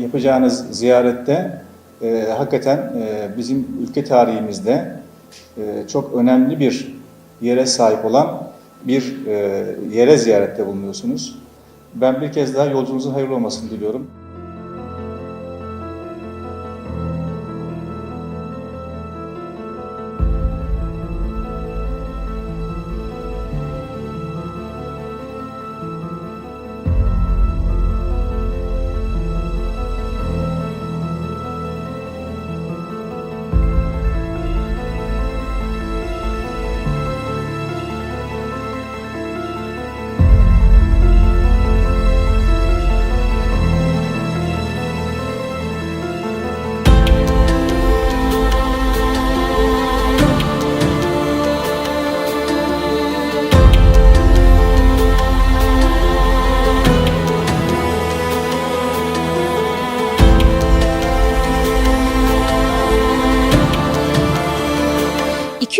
yapacağınız ziyarette e, hakikaten e, bizim ülke tarihimizde e, çok önemli bir yere sahip olan bir e, yere ziyarette bulunuyorsunuz. Ben bir kez daha yolculuğunuzun hayırlı olmasını diliyorum.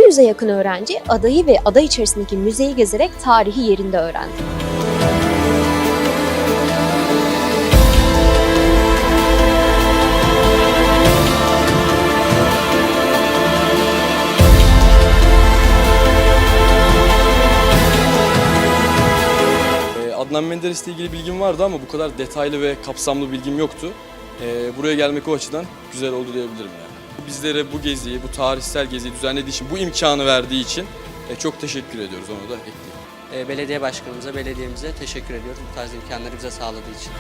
200'e yakın öğrenci adayı ve ada içerisindeki müzeyi gezerek tarihi yerinde öğrendi. Ee, Adnan Menderes'le ilgili bilgim vardı ama bu kadar detaylı ve kapsamlı bilgim yoktu. Ee, Buraya gelmek o açıdan güzel oldu diyebilirim yani. Bizlere bu geziyi, bu tarihsel geziyi düzenlediği için, bu imkanı verdiği için e, çok teşekkür ediyoruz. Onu da ekleyeyim. E, belediye başkanımıza, belediyemize teşekkür ediyoruz bu tarz imkanları bize sağladığı için.